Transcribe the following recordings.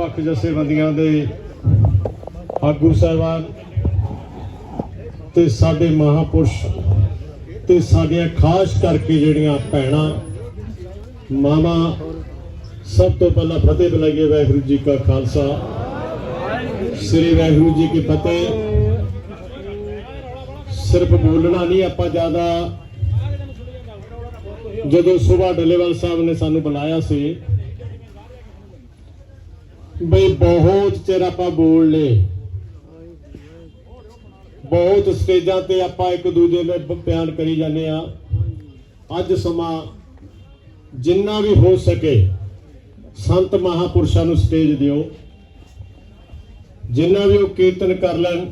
ਵੱਖ-ਵੱਖ ਜਥੇਬੰਦੀਆਂ ਦੇ ਆਗੂ ਸਾਹਿਬਾਨ ਤੇ ਸਾਡੇ ਮਹਾਪੁਰਸ਼ ਤੇ ਸਾਡੀਆਂ ਖਾਸ ਕਰਕੇ ਜਿਹੜੀਆਂ ਭੈਣਾਂ, ਮਾਮਾ, ਸਭ ਤੋਂ ਪਹਿਲਾਂ ਫਤਿਹ ਬੁਲਾਈਏ ਵਾਹਿਗੁਰੂ ਜੀ ਕਾ ਖਾਲਸਾ। ਸ੍ਰੀ ਵਾਹਿਗੁਰੂ ਜੀ ਕੀ ਫਤਿਹ। ਸਿਰਫ ਬੋਲਣਾ ਨਹੀਂ ਆਪਾਂ ਜ਼ਿਆਦਾ। ਜਦੋਂ ਸੁਭਾ ਡੱਲੇਵਾਲ ਸਾਹਿਬ ਨੇ ਸਾਨੂੰ ਬੁਲਾਇਆ ਸੀ ਬਈ ਬਹੁਤ ਚਿਰ ਆਪਾਂ ਬੋਲ ਲਏ। ਬਹੁਤ ਸਟੇਜਾਂ ਤੇ ਆਪਾਂ ਇੱਕ ਦੂਜੇ ਨੂੰ ਬ- ਬਿਆਨ ਕਰੀ ਜਾਂਦੇ ਆ ਅੱਜ ਸਮਾਂ ਜਿੰਨਾ ਵੀ ਹੋ ਸਕੇ ਸੰਤ ਮਹਾਪੁਰਸ਼ਾਂ ਨੂੰ ਸਟੇਜ ਦਿਓ। ਜਿੰਨਾ ਵੀ ਉਹ ਕੀਰਤਨ ਕਰ ਲੈਣ,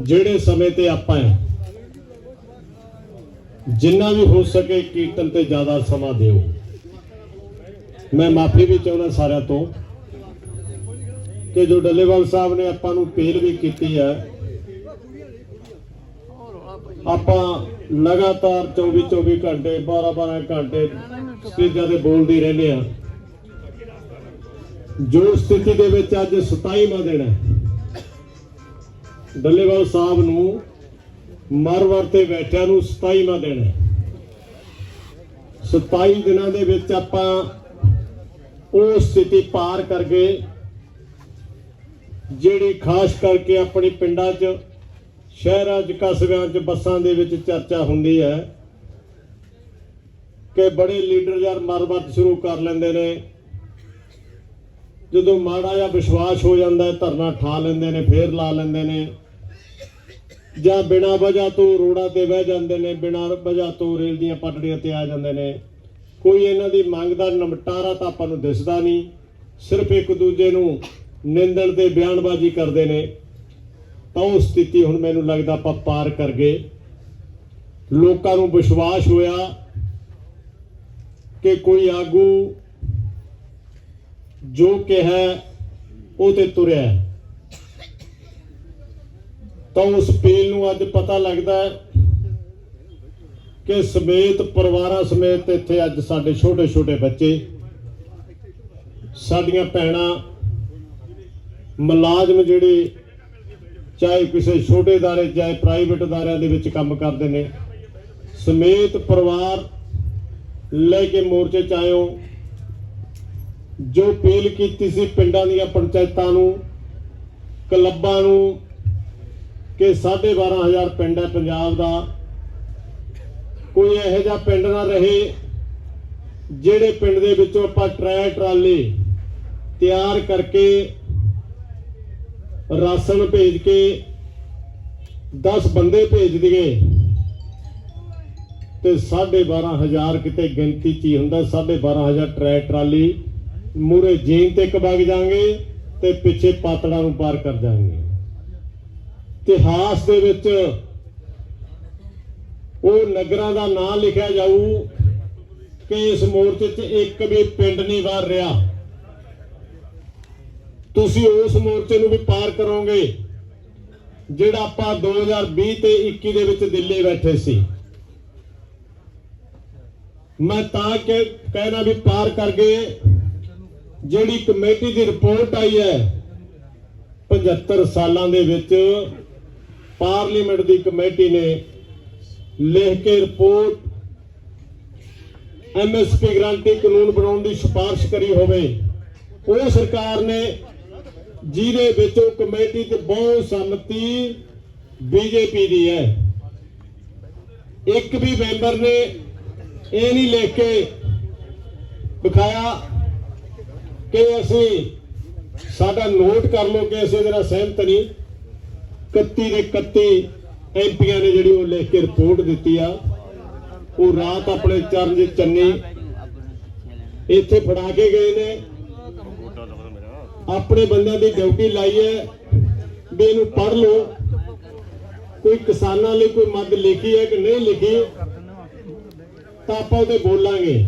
ਜਿਹੜੇ ਸਮੇਂ ਤੇ ਆਪਾਂ ਹੈ। ਜਿੰਨਾ ਵੀ ਹੋ ਸਕੇ ਕੀਰਤਨ ਤੇ ਜ਼ਿਆਦਾ ਸਮਾਂ ਦਿਓ। ਮੈਂ ਮਾਫੀ ਵੀ ਚਾਹੁੰਦਾ ਸਾਰਿਆਂ ਤੋਂ ਕਿ ਜੋ ਡੱਲੇਵਾਲ ਸਾਹਿਬ ਨੇ ਆਪਾਂ ਨੂੰ ਪੇਲ ਵੀ ਕੀਤੀ ਹੈ, ਆਪਾਂ ਲਗਾਤਾਰ 24 24 ਘੰਟੇ 12 12 ਘੰਟੇ ਸਟੇਜਾਂ ਤੇ ਬੋਲਦੇ ਰਹਿੰਦੇ ਆ ਜੋ ਸਥਿਤੀ ਦੇ ਵਿੱਚ ਅੱਜ 27ਵਾਂ ਦਿਨ ਹੈ, ਡੱਲੇਵਾਲ ਸਾਹਿਬ ਨੂੰ ਮਰਵਰ ਤੇ ਬੈਠਿਆਂ ਨੂੰ 27ਵਾਂ ਦਿਨ ਹੈ। 27 ਦਿਨਾਂ ਦੇ ਵਿੱਚ ਆਪਾਂ ਉਹ ਸਥਿਤੀ ਪਾਰ ਕਰਕੇ ਜਿਹੜੀ ਖਾਸ ਕਰਕੇ ਆਪਣੇ ਪਿੰਡਾਂ 'ਚ, ਸ਼ਹਿਰਾਂ 'ਚ, ਕਸਬਿਆਂ 'ਚ, ਬੱਸਾਂ ਦੇ ਵਿੱਚ ਚਰਚਾ ਹੁੰਦੀ ਹੈ ਕਿ ਬੜੇ ਲੀਡਰ ਯਾਰ ਮਰਮਤ ਸ਼ੁਰੂ ਕਰ ਲੈਂਦੇ ਨੇ। ਜਦੋਂ ਮਾੜਾ ਜਿਹਾ ਵਿਸ਼ਵਾਸ ਹੋ ਜਾਂਦਾ ਹੈ, ਧਰਨਾ ਠਾ ਲੈਂਦੇ ਨੇ, ਫੇਰ ਲਾ ਲੈਂਦੇ ਨੇ। ਜਾਂ ਬਿਨਾਂ ਵਜ੍ਹਾ ਤੋਂ ਰੋੜਾ ਤੇ ਬਹਿ ਜਾਂਦੇ ਨੇ, ਬਿਨਾਂ ਵਜ੍ਹਾ ਤੋਂ ਰੇਲ ਦੀਆਂ ਪਟੜੀਆਂ ਤੇ ਆ ਜਾਂਦੇ ਨੇ। ਕੋਈ ਇਹਨਾਂ ਦੀ ਮੰਗ ਦਾ ਨਿਮਟਾਰਾ ਤਾਂ ਆਪਾਂ ਨੂੰ ਦਿਸਦਾ ਨਹੀਂ। ਸਿਰਫ ਇੱਕ ਦੂਜੇ ਨੂੰ ਨਿੰਦਣ ਤੇ ਬਿਆਨਬਾਜ਼ੀ ਕਰਦੇ ਨੇ। ਤਾਂ ਉਹ ਸਥਿਤੀ ਹੁਣ ਮੈਨੂੰ ਲੱਗਦਾ ਆਪਾਂ ਪਾਰ ਕਰ ਗਏ। ਲੋਕਾਂ ਨੂੰ ਵਿਸ਼ਵਾਸ ਹੋਇਆ ਕਿ ਕੋਈ ਆਗੂ ਜੋ ਕਿਹਾ ਉਹ ਤੇ ਤੁਰਿਆ ਤਾਂ ਉਸ ਪੀਲ ਨੂੰ ਅੱਜ ਪਤਾ ਲੱਗਦਾ ਕਿ ਸਮੇਤ ਪਰਿਵਾਰਾਂ ਸਮੇਤ ਇੱਥੇ ਅੱਜ ਸਾਡੇ ਛੋਟੇ ਛੋਟੇ ਬੱਚੇ, ਸਾਡੀਆਂ ਭੈਣਾਂ, ਮੁਲਾਜ਼ਮ ਜਿਹੜੇ ਚਾਹੇ ਕਿਸੇ ਛੋਟੇ ਦਾਰੇ, ਚਾਹੇ ਪ੍ਰਾਈਵੇਟ ਦਾਰਿਆਂ ਦੇ ਵਿੱਚ ਕੰਮ ਕਰਦੇ ਨੇ, ਸਮੇਤ ਪਰਿਵਾਰ ਲੈ ਕੇ ਮੋਰਚੇ ਚ ਆਇਓ ਜੋ ਅਪੀਲ ਕੀਤੀ ਸੀ ਪਿੰਡਾਂ ਦੀਆਂ ਪੰਚਾਇਤਾਂ ਨੂੰ, ਕਲੱਬਾਂ ਨੂੰ, ਕਿ 12500 ਪਿੰਡ ਹੈ ਪੰਜਾਬ ਦਾ ਕੋਈ ਇਹੋ ਜਿਹਾ ਪਿੰਡ ਨਾ ਰਹੇ ਜਿਹੜੇ ਪਿੰਡ ਦੇ ਵਿੱਚੋਂ ਆਪਾਂ ਟਰੈ ਟਰਾਲੇ ਤਿਆਰ ਕਰਕੇ ਰਾਸ਼ਨ ਭੇਜ ਕੇ 10 ਬੰਦੇ ਭੇਜ ਦਈਏ ਤੇ 12500 ਕਿਤੇ ਗਿਣਤੀ ਚ ਹੀ ਹੁੰਦਾ 12500 ਟਰੈ ਟਰਾਲੀ ਮੂਰੇ ਜੀਨ ਤੇ ਕਬਗ ਜਾਾਂਗੇ ਤੇ ਪਿੱਛੇ ਪਾਤੜਾਂ ਨੂੰ ਪਾਰ ਕਰ ਜਾਾਂਗੇ ਇਤਿਹਾਸ ਦੇ ਵਿੱਚ ਉਹ ਨਗਰਾਂ ਦਾ ਨਾਂ ਲਿਖਿਆ ਜਾਊ ਕਿ ਇਸ ਮੋਰਚੇ 'ਚ ਇੱਕ ਵੀ ਪਿੰਡ ਨਹੀਂ ਵਾਰ ਰਿਹਾ। ਤੁਸੀਂ ਉਸ ਮੋਰਚੇ ਨੂੰ ਵੀ ਪਾਰ ਕਰੋਗੇ, ਜਿਹੜਾ ਆਪਾਂ 2020 ਤੇ 21 ਦੇ ਵਿੱਚ ਦਿੱਲੀ ਬੈਠੇ ਸੀ। ਮੈਂ ਤਾਂ ਕਿ ਕਹਿਣਾ ਵੀ ਪਾਰ ਕਰ ਗਏ। ਜਿਹੜੀ ਕਮੇਟੀ ਦੀ ਰਿਪੋਰਟ ਆਈ ਹੈ 75 ਸਾਲਾਂ ਦੇ ਵਿੱਚ ਪਾਰਲੀਮੈਂਟ ਦੀ ਕਮੇਟੀ ਨੇ ਲਿਖ ਕੇ ਰਿਪੋਰਟ ਐਮਐਸਪੀ ਗਰੰਟੀ ਕਾਨੂੰਨ ਬਣਾਉਣ ਦੀ ਸਿਫਾਰਿਸ਼ ਕਰੀ ਹੋਵੇ। ਉਹ ਸਰਕਾਰ ਨੇ ਜਿਹਦੇ ਵਿੱਚ ਉਹ ਕਮੇਟੀ ਤੇ ਬਹੁਤ ਸੰਮਤੀ ਬੀਜੇਪੀ ਦੀ ਹੈ। ਇੱਕ ਵੀ ਮੈਂਬਰ ਨੇ ਇਹ ਨਹੀਂ ਲਿਖ ਕੇ ਦਿਖਾਇਆ ਕਿ ਅਸੀਂ ਸਾਡਾ ਨੋਟ ਕਰ ਲਓ ਕਿ ਅਸੀਂ ਇਹਦੇ ਨਾਲ ਸਹਿਮਤ ਨਹੀਂ। 31 ਦੇ 31 ਐਮਪੀਆਂ ਨੇ ਜਿਹੜੀ ਉਹ ਲਿਖ ਕੇ ਰਿਪੋਰਟ ਦਿੱਤੀ ਆ, ਉਹ ਰਾਤ ਆਪਣੇ ਚਰਨਜੀਤ ਚੰਨੀ ਇੱਥੇ ਫੜਾ ਕੇ ਗਏ ਨੇ। ਆਪਣੇ ਬੰਦਿਆਂ ਦੀ ਡਿਊਟੀ ਲਾਈ ਹੈ, ਵੀ ਇਹਨੂੰ ਪੜ੍ਹ ਲਓ। ਕੋਈ ਕਿਸਾਨਾਂ ਲਈ ਕੋਈ ਮੱਦ ਲਿਖੀ ਹੈ ਕਿ ਨਹੀਂ ਲਿਖੀ, ਤਾਂ ਆਪਾਂ ਉਹਦੇ ਬੋਲਾਂਗੇ।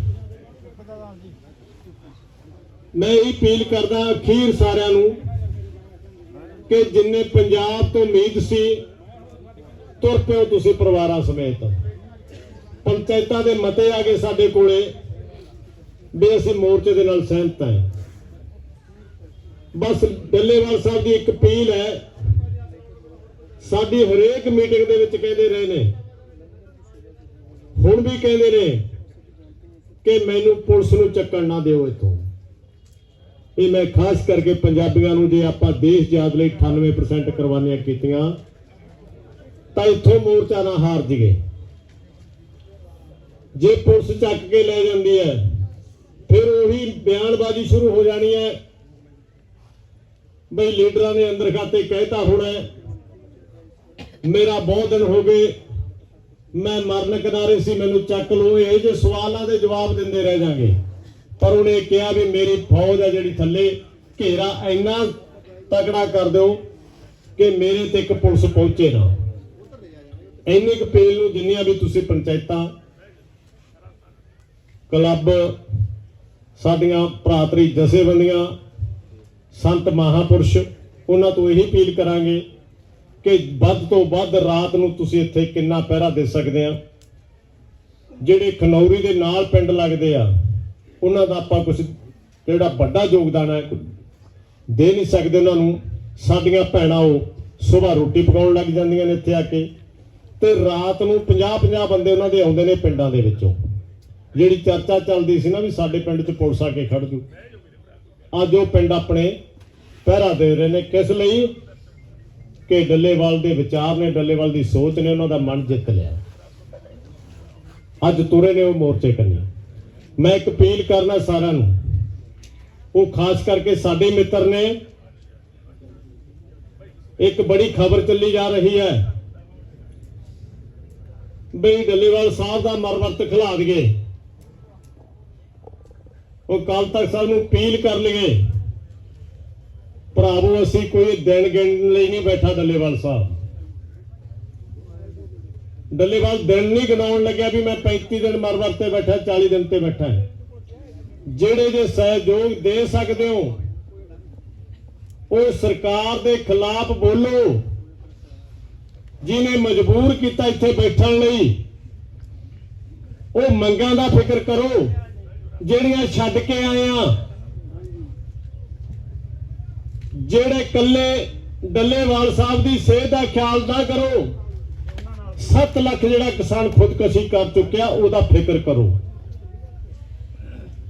ਮੈਂ ਇਹ ਅਪੀਲ ਕਰਦਾ ਅਖੀਰ ਸਾਰਿਆਂ ਨੂੰ ਕਿ ਜਿੰਨੇ ਪੰਜਾਬ ਤੋਂ ਉਮੀਦ ਸੀ ਤੁਰ ਪਿਓ ਤੁਸੀਂ ਪਰਿਵਾਰਾਂ ਸਮੇਤ। ਪੰਚਾਇਤਾਂ ਦੇ ਮਤੇ ਆ ਗਏ ਸਾਡੇ ਕੋਲੇ ਵੀ ਅਸੀਂ ਮੋਰਚੇ ਦੇ ਨਾਲ ਸਹਿਮਤ ਹਾਂ। ਬਸ ਡੱਲੇਵਾਲ ਸਾਹਿਬ ਦੀ ਇੱਕ ਅਪੀਲ ਹੈ, ਸਾਡੀ ਹਰੇਕ ਮੀਟਿੰਗ ਦੇ ਵਿੱਚ ਕਹਿੰਦੇ ਰਹੇ ਨੇ। ਹੁਣ ਵੀ ਕਹਿੰਦੇ ਨੇ ਕਿ ਮੈਨੂੰ ਪੁਲਿਸ ਨੂੰ ਚੱਕਣ ਨਾ ਦਿਓ ਇੱਥੋਂ। ਇਹ ਮੈਂ ਖਾਸ ਕਰਕੇ ਪੰਜਾਬੀਆਂ ਨੂੰ ਜੇ ਆਪਾਂ ਦੇਸ਼ ਜਾਤ ਲਈ 98% ਕੁਰਬਾਨੀਆਂ ਕੀਤੀਆਂ ਤਾਂ ਇੱਥੋਂ ਮੋਰਚਾ ਨਾ ਹਾਰ ਜੀਏ ਜੇ ਪੁਲਿਸ ਚੱਕ ਕੇ ਲੈ ਜਾਂਦੀ ਹੈ, ਫਿਰ ਉਹੀ ਬਿਆਨਬਾਜ਼ੀ ਸ਼ੁਰੂ ਹੋ ਜਾਣੀ ਹੈ। ਬਈ ਲੀਡਰਾਂ ਨੇ ਅੰਦਰ ਖਾਤੇ ਕਹਿਤਾ ਹੋਣਾ ਮੇਰਾ ਬਹੁਤ ਦਿਨ ਹੋ ਗਏ, ਮੈਂ ਮਰਨ ਕਿਨਾਰੇ ਸੀ, ਮੈਨੂੰ ਚੱਕ ਲਓ, ਇਹ ਜੇ ਸਵਾਲਾਂ ਦੇ ਜਵਾਬ ਦਿੰਦੇ ਰਹਿ ਜਾਗੇ। ਪਰ ਉਹਨੇ ਕਿਹਾ ਵੀ ਮੇਰੀ ਫੌਜ ਹੈ ਜਿਹੜੀ ਥੱਲੇ, ਘੇਰਾ ਇੰਨਾ ਤਕੜਾ ਕਰ ਦਿਓ ਕਿ ਮੇਰੇ ਤੇ ਇੱਕ ਪੁਲਿਸ ਪਹੁੰਚੇ ਨਾ। ਇੰਨੇ ਕੁ ਪੇਲ ਨੂੰ ਜਿੰਨੀਆਂ ਵੀ ਤੁਸੀਂ ਪੰਚਾਇਤਾਂ, ਕਲੱਬ, ਸਾਡੀਆਂ ਭਰਾਤਰੀ ਜਥੇਬੰਦੀਆਂ, ਸੰਤ ਮਹਾਪੁਰਸ਼, ਉਹਨਾਂ ਤੋਂ ਇਹੀ ਅਪੀਲ ਕਰਾਂਗੇ ਕਿ ਵੱਧ ਤੋਂ ਵੱਧ ਰਾਤ ਨੂੰ ਤੁਸੀਂ ਇੱਥੇ ਕਿੰਨਾ ਪਹਿਰਾ ਦੇ ਸਕਦੇ ਆ। ਜਿਹੜੇ ਖਨੌਰੀ ਦੇ ਨਾਲ ਪਿੰਡ ਲੱਗਦੇ ਆ, ਉਹਨਾਂ ਦਾ ਆਪਾਂ ਕੁਝ ਜਿਹੜਾ ਵੱਡਾ ਯੋਗਦਾਨ ਹੈ ਦੇ ਨਹੀਂ ਸਕਦੇ ਉਹਨਾਂ ਨੂੰ। ਸਾਡੀਆਂ ਭੈਣਾਂ ਉਹ ਸਵੇਰ ਰੋਟੀ ਪਕਾਉਣ ਲੱਗ ਜਾਂਦੀਆਂ ਨੇ ਇੱਥੇ ਆ ਕੇ। ਤੇ ਰਾਤ ਨੂੰ 50 50 ਬੰਦੇ ਉਹਨਾਂ ਦੇ ਆਉਂਦੇ ਨੇ ਪਿੰਡਾਂ ਦੇ ਵਿੱਚੋਂ। ਜਿਹੜੀ ਚਰਚਾ ਚੱਲਦੀ ਸੀ ਨਾ ਵੀ ਸਾਡੇ ਪਿੰਡ 'ਚ ਪੁਲਿਸ ਆ ਕੇ ਖੜ ਜੂ। ਅੱਜ ਉਹ ਪਿੰਡ ਆਪਣੇ ਪਹਿਰਾ ਦੇ ਰਹੇ ਨੇ। ਕਿਸ ਲਈ? ਕਿ ਡੱਲੇਵਾਲ ਦੇ ਵਿਚਾਰ ਨੇ, ਡੱਲੇਵਾਲ ਦੀ ਸੋਚ ਨੇ, ਉਹਨਾਂ ਦਾ ਮਨ ਜਿੱਤ ਲਿਆ। ਅੱਜ ਤੁਰੇ ਨੇ ਉਹ ਮੋਰਚੇ ਕੰਨੀ। ਮੈਂ ਇੱਕ ਅਪੀਲ ਕਰਨਾ ਸਾਰਿਆਂ ਨੂੰ। ਉਹ ਖਾਸ ਕਰਕੇ ਸਾਡੇ ਮਿੱਤਰ ਨੇ। ਇੱਕ ਬੜੀ ਖਬਰ ਚੱਲੀ ਜਾ ਰਹੀ ਹੈ। ਬਈ ਡੱਲੇਵਾਲ ਸਾਹਿਬ ਦਾ ਮਰਮਤ ਖਿਲਾ ਦਈਏ। ਉਹ ਕੱਲ ਤੱਕ ਸਾਹਿਬ ਨੂੰ ਅਪੀਲ ਕਰ ਲਈਏ ਭਰਾਵੋ, ਅਸੀਂ ਕੋਈ ਦਿਨ ਗਿਣਨ ਲਈ ਨਹੀਂ ਬੈਠਾ ਡੱਲੇਵਾਲ ਸਾਹਿਬ। ਡੱਲੇਵਾਲ ਦਿਨ ਨਹੀਂ ਗਣਾਉਣ ਲੱਗਿਆ ਵੀ ਮੈਂ 35 ਦਿਨ ਮਰਵਰ ਤੇ ਬੈਠਾ 40 ਦਿਨ ਤੇ ਬੈਠਾ ਜਿਹੜੇ ਜੇ ਸਹਿਯੋਗ ਦੇ ਸਕਦੇ ਹੋ, ਉਹ ਸਰਕਾਰ ਦੇ ਖਿਲਾਫ ਬੋਲੋ। ਜਿਹਨੇ ਮਜਬੂਰ ਕੀਤਾ ਇੱਥੇ ਬੈਠਣ ਲਈ, ਉਹ ਮੰਗਾਂ ਦਾ ਫਿਕਰ ਕਰੋ, ਜਿਹੜੀਆਂ ਛੱਡ ਕੇ ਆਏ ਆ। ਜਿਹੜੇ ਕੱਲੇ ਡੱਲੇਵਾਲ ਸਾਹਿਬ ਦੀ ਸਿਹਤ ਦਾ ਖਿਆਲ ਨਾ ਕਰੋ 7 ਲੱਖ ਜਿਹੜਾ ਕਿਸਾਨ ਖੁਦਕਸ਼ੀ ਕਰ ਚੁੱਕਿਆ, ਉਹਦਾ ਫਿਕਰ ਕਰੋ।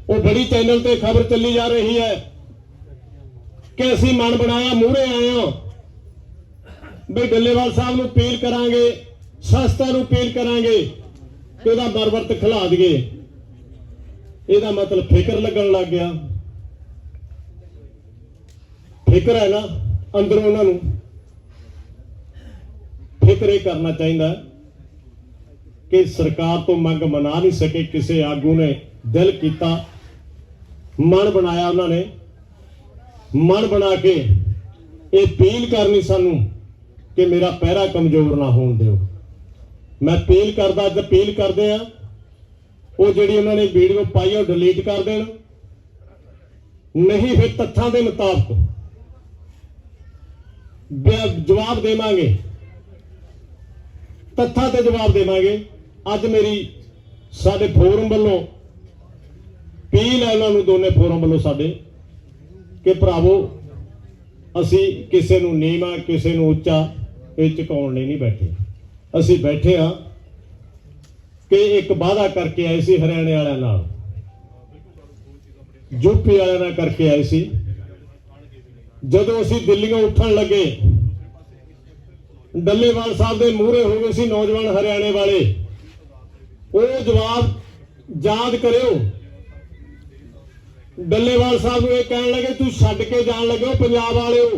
ਉਹ ਬੜੀ ਚੈਨਲ ਤੇ ਖਬਰ ਚੱਲੀ ਜਾ ਰਹੀ ਹੈ ਕਿ ਅਸੀਂ ਮਨ ਬਣਾਇਆ ਮੂਹਰੇ ਆਏ ਹਾਂ। ਵੀ ਡੱਲੇਵਾਲ ਸਾਹਿਬ ਨੂੰ ਅਪੀਲ ਕਰਾਂਗੇ, ਸੰਸਥਾ ਨੂੰ ਅਪੀਲ ਕਰਾਂਗੇ ਕਿ ਉਹਦਾ ਮਰਵਰਤ ਖਿਲਾ ਦਈਏ। ਇਹਦਾ ਮਤਲਬ ਫਿਕਰ ਲੱਗਣ ਲੱਗ ਗਿਆ। ਫਿਕਰ ਹੈ ਨਾ ਅੰਦਰੋਂ ਉਹਨਾਂ ਨੂੰ। ਫਿਕਰ ਇਹ ਕਰਨਾ ਚਾਹੀਦਾ ਕਿ ਸਰਕਾਰ ਤੋਂ ਮੰਗ ਮਨਾ ਨਹੀਂ ਸਕੇ, ਕਿਸੇ ਆਗੂ ਨੇ ਦਿਲ ਕੀਤਾ, ਮਨ ਬਣਾਇਆ ਉਹਨਾਂ ਨੇ। ਮਨ ਬਣਾ ਕੇ ਇਹ ਅਪੀਲ ਕਰਨੀ ਸਾਨੂੰ। ਕਿ ਮੇਰਾ ਪਹਿਰਾ ਕਮਜ਼ੋਰ ਨਾ ਹੋਣ ਦਿਓ। ਮੈਂ ਅਪੀਲ ਕਰਦਾ, ਅੱਜ ਅਪੀਲ ਕਰਦੇ ਆ ਉਹ ਜਿਹੜੀ ਉਹਨਾਂ ਨੇ ਵੀਡੀਓ ਪਾਈ ਉਹ ਡਿਲੀਟ ਕਰ ਦੇਣ। ਨਹੀਂ ਫਿਰ ਤੱਥਾਂ ਦੇ ਮੁਤਾਬਕ ਜਵਾਬ ਦੇਵਾਂਗੇ। ਤੱਥਾਂ ਤੇ ਜਵਾਬ ਦੇਵਾਂਗੇ। ਅੱਜ ਮੇਰੀ, ਸਾਡੇ ਫੋਰਮ ਵੱਲੋਂ ਅਪੀਲ ਹੈ ਉਹਨਾਂ ਨੂੰ, ਦੋਨੇ ਫੋਰਮ ਵੱਲੋਂ ਸਾਡੇ, ਕਿ ਭਰਾਵੋ, ਅਸੀਂ ਕਿਸੇ ਨੂੰ ਨੀਵਾਂ, ਕਿਸੇ ਨੂੰ ਉੱਚਾ ਇਹ ਝੁਕਾਉਣ ਲਈ ਨਹੀਂ ਬੈਠੇ। ਅਸੀਂ ਬੈਠੇ ਆ ਕਿ ਇੱਕ ਵਾਅਦਾ ਕਰਕੇ ਆਏ ਸੀ ਹਰਿਆਣੇ ਵਾਲਿਆਂ ਨਾਲ। ਯੂਪੀ ਵਾਲਿਆਂ ਨਾਲ ਕਰਕੇ ਆਏ ਸੀ। ਜਦੋਂ ਅਸੀਂ ਦਿੱਲੀੋਂ ਉੱਠਣ ਲੱਗੇ, ਡੱਲੇਵਾਲ ਸਾਹਿਬ ਦੇ ਮੂਹਰੇ ਹੋ ਗਏ ਸੀ ਨੌਜਵਾਨ ਹਰਿਆਣੇ ਵਾਲੇ। ਉਹ ਜਵਾਬ ਯਾਦ ਕਰਿਓ, ਡੱਲੇਵਾਲ ਸਾਹਿਬ ਨੂੰ ਇਹ ਕਹਿਣ ਲੱਗੇ, ਤੂੰ ਛੱਡ ਕੇ ਜਾਣ ਲੱਗੇ ਹੋ ਪੰਜਾਬ ਵਾਲਿਓ।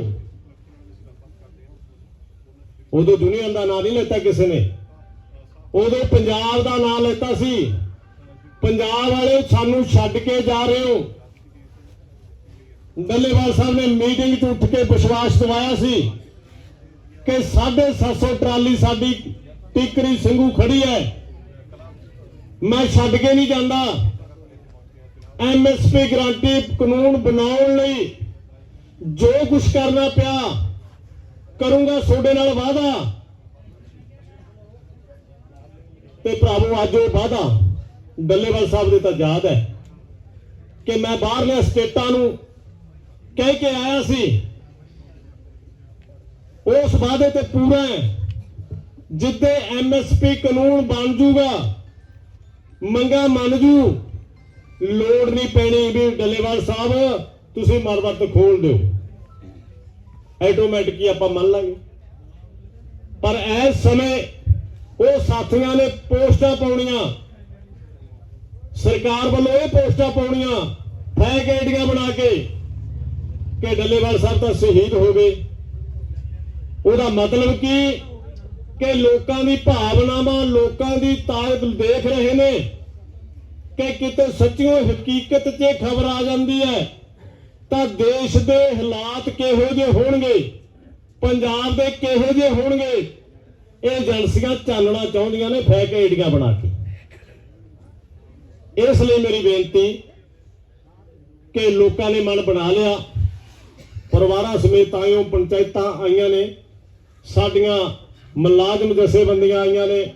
ਉਦੋਂ ਦੁਨੀਆ ਦਾ ਨਾਂ ਨਹੀਂ ਲੈਤਾ ਕਿਸੇ ਨੇ। ਉਦੋਂ ਪੰਜਾਬ ਦਾ ਨਾਂ ਲੈਤਾ ਸੀ। ਪੰਜਾਬ ਵਾਲੇ ਸਾਨੂੰ ਛੱਡ ਕੇ ਜਾ ਰਹੇ ਹੋ। ਡੱਲੇਵਾਲ ਸਾਹਿਬ ਨੇ ਮੀਟਿੰਗ 'ਚ ਉੱਠ ਕੇ ਵਿਸ਼ਵਾਸ ਦਿਵਾਇਆ ਸੀ ਕਿ 750 ਟਰਾਲੀ ਸਾਡੀ ਟਿਕਰੀ ਸਿੰਘੂ ਖੜੀ ਹੈ। ਮੈਂ ਛੱਡ ਕੇ ਨਹੀਂ ਜਾਂਦਾ। ਐਮਐਸਪੀ ਗਰੰਟੀ ਕਾਨੂੰਨ ਬਣਾਉਣ ਲਈ ਜੋ ਕੁਝ ਕਰਨਾ ਪਿਆ ਕਰੂੰਗਾ ਤੁਹਾਡੇ ਨਾਲ ਵਾਅਦਾ। ਤੇ ਭਰਾਵੋ, ਅੱਜ ਉਹ ਵਾਅਦਾ ਡੱਲੇਵਾਲ ਸਾਹਿਬ ਦੇ ਤਾਂ ਯਾਦ ਹੈ ਕਿ ਮੈਂ ਬਾਹਰਲੇ ਸਟੇਟਾਂ ਨੂੰ ਕਹਿ ਕੇ ਆਇਆ ਸੀ। ਉਸ ਵਾਅਦੇ ਤੇ ਪੂਰਾ ਹੈ। ਜਿੱਦੇ ਐਮਐਸਪੀ ਕਾਨੂੰਨ ਬਣ ਜੂਗਾ, ਮੰਗਾ ਮੰਨ ਜੂ, ਲੋੜ ਨਹੀਂ ਪੈਣੀ ਵੀ ਡੱਲੇਵਾਲ ਸਾਹਿਬ, ਤੁਸੀਂ ਮਰਵਤ ਖੋਲ ਦਿਓ। ਆਟੋਮੈਟਿਕ ਹੀ ਆਪਾਂ ਮੰਨ ਲਾਂਗੇ। ਪਰ ਇਸ ਸਮੇਂ ਉਹ ਸਾਥੀਆਂ ਨੇ ਪੋਸਟਾਂ ਪਾਉਣੀਆਂ। ਸਰਕਾਰ ਵੱਲੋਂ ਇਹ ਪੋਸਟਾਂ ਪਾਉਣੀਆਂ ਫੈਕ ਆਈਡੀਆਂ ਬਣਾ ਕੇ ਕਿ ਡੱਲੇਵਾਲ ਸਾਹਿਬ ਤਾਂ ਸ਼ਹੀਦ ਹੋ ਗਏ। ਉਹਦਾ ਮਤਲਬ ਕੀ? ਕਿ ਲੋਕਾਂ ਦੀ ਭਾਵਨਾਵਾਂ, ਲੋਕਾਂ ਦੀ ਤਾਕਤ ਦੇਖ ਰਹੇ ਨੇ ਕਿ ਕਿਤੇ ਸੱਚੀਓ ਹਕੀਕਤ 'ਚ ਖਬਰ ਆ ਜਾਂਦੀ ਹੈ। ਤਾਂ ਦੇਸ਼ ਦੇ ਹਾਲਾਤ ਕਿਹੋ ਜਿਹੇ ਹੋਣਗੇ? ਪੰਜਾਬ ਦੇ ਕਿਹੋ ਜਿਹੇ ਹੋਣਗੇ? ਇਹ ਏਜੰਸੀਆਂ ਚਾਨਣਾ ਚਾਹੁੰਦੀਆਂ ਨੇ ਫੈਕ ਆਈਡੀਆਂ ਬਣਾ ਕੇ। ਇਸ ਲਈ ਮੇਰੀ ਬੇਨਤੀ ਕਿ ਲੋਕਾਂ ਨੇ ਮਨ ਬਣਾ ਲਿਆ। ਪਰਿਵਾਰਾਂ ਸਮੇਤ ਆਇਓ, ਪੰਚਾਇਤਾਂ ਆਈਆਂ ਨੇ। ਸਾਡੀਆਂ ਮੁਲਾਜ਼ਮ ਜਥੇਬੰਦੀਆਂ ਆਈਆਂ ਨੇ।